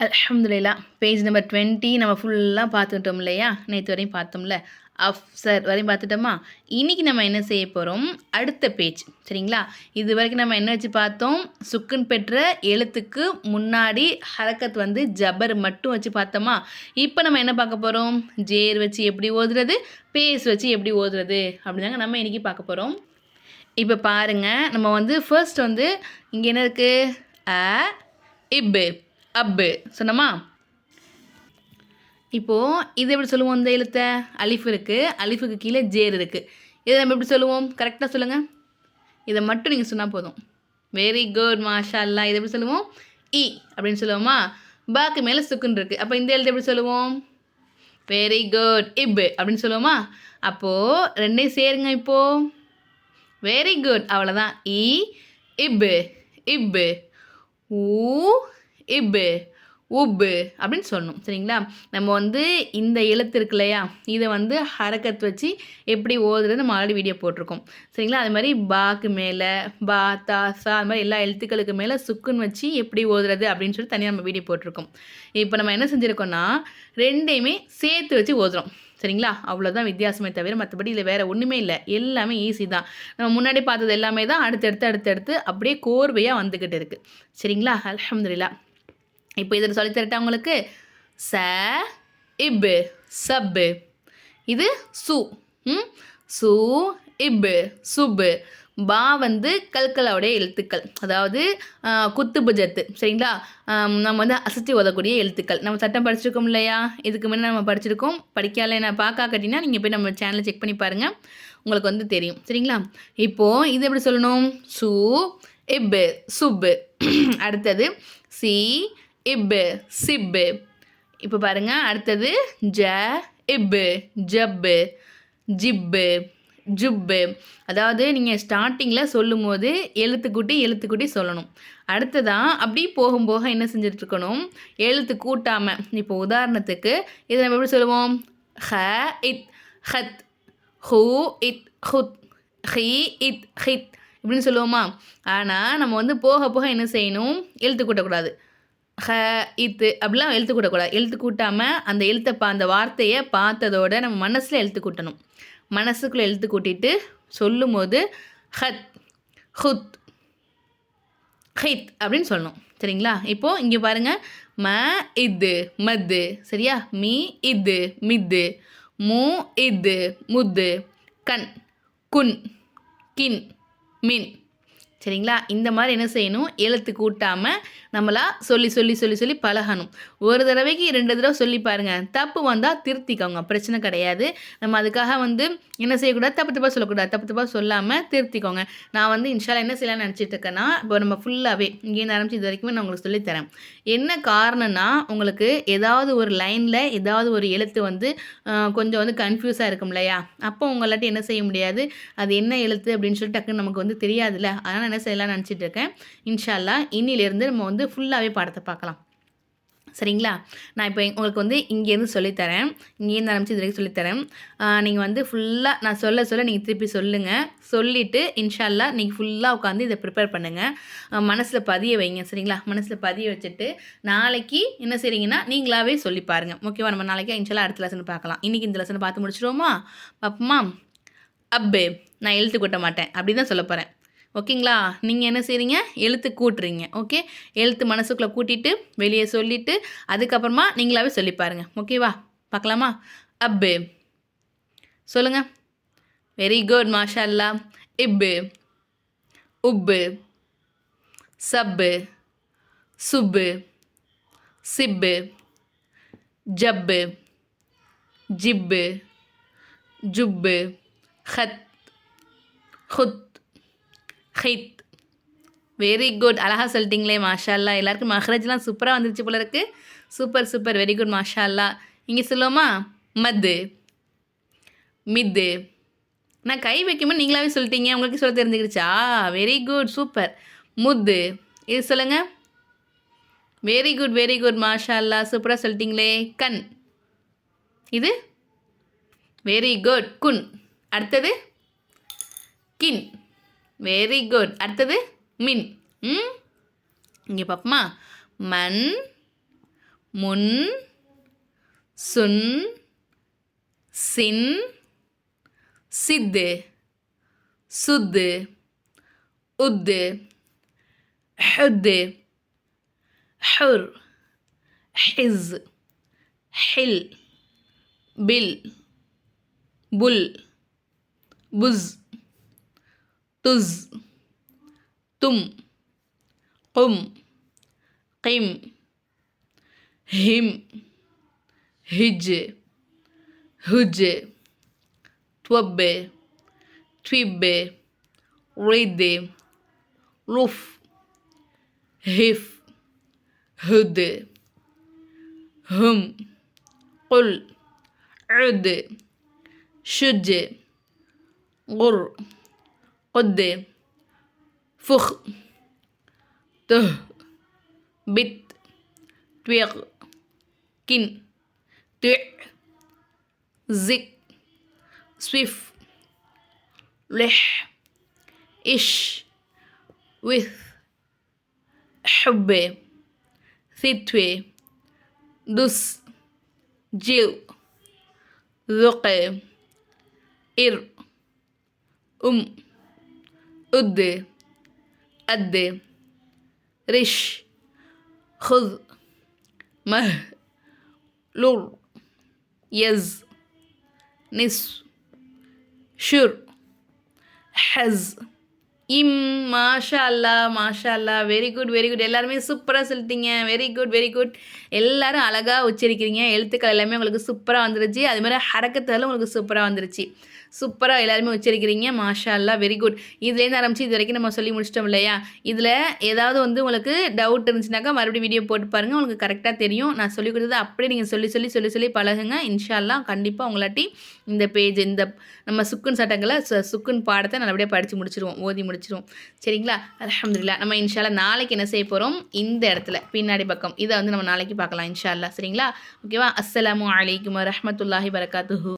அலமதுல்லா page number twenty நம்ம ஃபுல்லாக பார்த்துக்கிட்டோம் இல்லையா நேற்று வரையும் பார்த்தோம்ல? அஃப்சர் வரையும் பார்த்துட்டோமா? இன்றைக்கி நம்ம என்ன செய்ய போகிறோம் அடுத்த பேஜ் சரிங்களா? இது வரைக்கும் நம்ம என்ன வச்சு பார்த்தோம்? சுக்குன் பெற்ற எழுத்துக்கு முன்னாடி ஹரக்கத் வந்து ஜபர் மட்டும் வச்சு பார்த்தோமா? இப்போ நம்ம என்ன பார்க்க போகிறோம் ஜேர் வச்சு எப்படி ஓதுறது? பேஸ் வச்சு எப்படி ஓதுறது? அப்படிதாங்க நம்ம இன்றைக்கி பார்க்க போகிறோம் இப்போ பாருங்கள் நம்ம வந்து ஃபர்ஸ்ட் வந்து இங்கே என்ன இருக்குது அ இப்பு அப்பு சொன்னோமா? இப்போது இது எப்படி சொல்லுவோம் இந்த எழுத்தை? அலிஃப் இருக்குது அலிஃபுக்கு கீழே ஜேர் இருக்குது இதை நம்ம எப்படி சொல்லுவோம்? கரெக்டாக சொல்லுங்கள் இதை மட்டும் நீங்கள் சொன்னால் போதும். வெரி குட் மாஷா அல்லா இதை எப்படி சொல்லுவோம்? இ அப்படின்னு சொல்லுவோமா? பாக்கு மேலே சுக்குன்னு இருக்குது அப்போ இந்த எழுத்து எப்படி சொல்லுவோம்? வெரி குட் இப்பு அப்படின்னு சொல்லுவோமா? அப்போது ரெண்டையும் சேருங்க இப்போது வெரி குட் அவ்வளோதான் இ e, இப்பு இப்பு. ஊ இப்பு உப்பு அப்படின்னு சொல்லணும் சரிங்களா? நம்ம வந்து இந்த எழுத்து இருக்கு இல்லையா? இதை வந்து ஹரக்கத் வச்சு எப்படி ஓதுறது நம்ம ஆல்ரெடி வீடியோ போட்டிருக்கோம் சரிங்களா? அது மாதிரி பாக்கு மேலே பா தா சா அது மாதிரி எல்லா எழுத்துக்களுக்கு மேலே சுக்குன்னு வச்சு எப்படி ஓதுறது அப்படின்னு சொல்லி தனியாக நம்ம வீடியோ போட்டிருக்கோம். இப்போ நம்ம என்ன செஞ்சுருக்கோம்னா ரெண்டையுமே சேர்த்து வச்சு ஓதுறோம் சரிங்களா? அவ்வளோதான் வித்தியாசமே தவிர மற்றபடி இதில் வேறு ஒன்றுமே இல்லை. எல்லாமே ஈஸி தான். நம்ம முன்னாடி பார்த்தது எல்லாமே தான் அடுத்தடுத்து அடுத்தடுத்து அப்படியே கோர்வையாக வந்துக்கிட்டு இருக்குது சரிங்களா? அலமதுல்லா இப்போ இதில் சொல்லித்தரட்டா உங்களுக்கு? ச இப்பு சப்பு இது சு. ம்? சு இப்பு சுப்பு பா வந்து கல்கலாவுடைய எழுத்துக்கள். அதாவது குத்துபுஜத்து சரிங்களா? நம்ம வந்து அசத்தி உதக்கூடிய எழுத்துக்கள். நம்ம சட்டம் படிச்சிருக்கோம் இல்லையா? இதுக்கு முன்னே நம்ம படிச்சிருக்கோம். படிக்காத நான் பார்க்கா கட்டினா நீங்கள் போய் நம்ம சேனலை செக் பண்ணி பாருங்கள் உங்களுக்கு வந்து தெரியும். சரிங்களா? இப்போது இது எப்படி சொல்லணும்? சு இப்பு சுப்பு அடுத்தது சி இப்பு சிப்பு இப்போ பாருங்கள் அடுத்தது ஜ இப்பு ஜப்பு ஜிப்பு ஜுப்பு அதாவது நீங்கள் ஸ்டார்டிங்கில் சொல்லும் போது எழுத்துக்கூட்டி எழுத்துக்கூட்டி சொல்லணும். அடுத்ததான் அப்படி போகும் போக என்ன செஞ்சிட்ருக்கணும்? எழுத்து கூட்டாமல் இப்போ உதாரணத்துக்கு இதை நம்ம எப்படி சொல்லுவோம்? ஹ இத் ஹத் ஹூ இத் ஹுத் ஹி இத் ஹித். இப்படின்னு சொல்லுவோமா? ஆனால் நம்ம வந்து போக போக என்ன செய்யணும்? எழுத்து கூட்டக்கூடாது. ஹ இத்து அப்படிலாம் எழுத்து கூட்டக்கூடாது. எழுத்து கூட்டாமல் அந்த எழுத்தை பா அந்த வார்த்தையை பார்த்ததோட நம்ம மனசில் எழுத்து கூட்டணும். மனசுக்குள்ளே எழுத்து கூட்டிட்டு சொல்லும் போது ஹத் ஹுத் ஹித் அப்படின்னு சொல்லணும். சரிங்களா? இப்போது இங்கே பாருங்கள் ம இது மது. சரியா? மீ இது மித்து மூ இது முது. கண் குன் கின் மின். சரிங்களா? இந்த மாதிரி என்ன செய்யணும்? எழுத்து கூட்டாமல் நம்மளா சொல்லி சொல்லி சொல்லி சொல்லி பழகணும். ஒரு தடவைக்கு ரெண்டு தடவை சொல்லி பாருங்கள் தப்பு வந்தால் திருத்திக்கோங்க. பிரச்சனை கிடையாது. நம்ம அதுக்காக வந்து என்ன செய்யக்கூடாது? தப்பு தப்பாக சொல்லக்கூடாது. தப்பு தப்பாக சொல்லாமல் திருத்திக்கோங்க. நான் வந்து இன்ஷால என்ன செய்யலாம்னு நினச்சிட்டு இருக்கேன்னா இப்போ நம்ம ஃபுல்லாகவே இங்கேருந்து ஆரம்பிச்சு இது வரைக்குமே நான் உங்களுக்கு சொல்லித்தரேன் என்ன காரணம்னா உங்களுக்கு ஏதாவது ஒரு லைனில் ஏதாவது ஒரு எழுத்து வந்து கொஞ்சம் வந்து கன்ஃபியூஸாக இருக்கும் இல்லையா? அப்போ உங்களாட்டி என்ன செய்ய முடியாது? அது என்ன எழுத்து அப்படின்னு சொல்லிட்டு டக்குன்னு நமக்கு வந்து தெரியாதுல்ல? அதனால் என்ன செய்யலாம் நினச்சிட்டு இருக்கேன் இன்ஷால்லா இன்னிலேருந்து நம்ம வந்து ஃபுல்லாகவே பாடத்தை பார்க்கலாம். சரிங்களா? நான் இப்போ உங்களுக்கு வந்து இங்கேருந்து சொல்லித்தரேன். இங்கேருந்து ஆரம்பிச்சு இது வரைக்கும் சொல்லித்தரேன் நீங்கள் வந்து ஃபுல்லாக நான் சொல்ல சொல்ல நீங்கள் திருப்பி சொல்லுங்கள் சொல்லிவிட்டு இன்ஷால்லா நீங்கள் ஃபுல்லாக உட்காந்து இதை ப்ரிப்பேர் பண்ணுங்கள் மனசில் பதிய வைங்க. சரிங்களா? மனசில் பதிய வச்சுட்டு நாளைக்கு என்ன செய்கிறீங்கன்னா நீங்களாகவே சொல்லி பாருங்கள் ஓகேவா? நம்ம நாளைக்கு இன்ஷால்லா அடுத்த லெசன் பார்க்கலாம். இன்றைக்கி இந்த லெசனை பார்த்து முடிச்சிடுவோமா? பாப்போமா? அப்பே நான் எழுத்து கூட்ட மாட்டேன். அப்படி தான் சொல்ல போகிறேன் ஓகேங்களா? நீங்கள் என்ன செய்கிறீங்க எழுத்து கூட்டுறீங்க ஓகே? எழுத்து மனசுக்குள்ளே கூட்டிட்டு வெளியே சொல்லிவிட்டு அதுக்கப்புறமா நீங்களாவே சொல்லி பாருங்கள் ஓகேவா? பார்க்கலாமா அப்பு. சொல்லுங்கள் வெரி குட் மாஷா அல்லா இப்பு. உப்பு. சப்பு. சுப்பு. சிப்பு. ஜப்பு. ஜிப்பு. ஜுப்பு. ஹத். ஹுத். ஹெய்த் வெரி குட் அழகாக சொல்லிட்டீங்களே மாஷால்லா. எல்லாருக்கும் மஹ்ரஜ்லாம் சூப்பராக வந்துருச்சு போல இருக்கு. சூப்பர் சூப்பர் வெரி குட் மாஷால்லா. இங்கே சொல்லுவோமா? மது மித்து. நான் கை வைக்கும்போது நீங்களாவே சொல்லிட்டீங்க. உங்களுக்கு சொல்ல தெரிஞ்சுக்கிடுச்சா? Very good super Muthu. இது சொல்லுங்கள் வெரி குட் வெரி குட் மாஷா அல்லா சூப்பராக சொல்லிட்டீங்களே. கண். இது? வெரி குட் குன். அடுத்தது? கின். வெரி குட் அடுத்தது மின். ம்? இங்கே பார்ப்போமா மண் முன் சுன் சின் சித்து சுத்து உத்து ஹுத்து ஹுர் ஹிஸ் ஹில் பில் புல் புஸ். تز تم قم قم هم هج هج توب توب ريد رف هف هد هم قل عد شج غر. قد فخ ته بت تويق كن تع زك سويف لح إش with حب ثتوي دس جيو ذق إر أم. உத்து அத்து ரிஷ் ஹுத் மஹ் லுர் எஸ் நிஸ் ஷுர் ஹஸ். இம் மாஷா அல்லா மாஷா அல்லா வெரி குட் வெரி குட் எல்லாருமே சூப்பராக செலுத்திங்க வெரி குட் வெரி குட் எல்லாரும் அழகாக உச்சரிக்கிறீங்க. எழுத்துக்கள் எல்லாமே உங்களுக்கு சூப்பராக வந்துருச்சு. அதுமாதிரி ஹரக்கத்தாலும் உங்களுக்கு சூப்பராக வந்துருச்சு. சூப்பராக எல்லாருமே உச்சரிக்கிறீங்க மாஷா அல்லா வெரி குட் இதுலேருந்து ஆரம்பிச்சு இது வரைக்கும் நம்ம சொல்லி முடிச்சிட்டோம் இல்லையா? இதில் ஏதாவது வந்து உங்களுக்கு டவுட் இருந்துச்சுனாக்கா மறுபடியும் வீடியோ போட்டு பாருங்கள் உங்களுக்கு கரெக்டாக தெரியும். நான் சொல்லி கொடுத்தது அப்படியே நீங்கள் சொல்லி சொல்லி சொல்லி சொல்லி பழகுங்க. இன்ஷால்லாம் கண்டிப்பாக உங்களாட்டி இந்த பேஜ் இந்த நம்ம சுக்குன் சட்டங்களை சுக்குன் பாடத்தை நல்லபடியாக படித்து முடிச்சிருவோம். ஓதி முடிச்சிருவோம். சரிங்களா? அலமதுல்லா நம்ம இன்ஷால்லா நாளைக்கு என்ன செய்ய போகிறோம் இந்த இடத்துல பின்னாடி பக்கம். இதை வந்து நம்ம நாளைக்கு பார்க்கலாம் இன்ஷால்லா சரிங்களா? ஓகேவா? அஸ்லாம் வலைக்கம் வரமத்துல்லாஹி வரகாத்துஹூ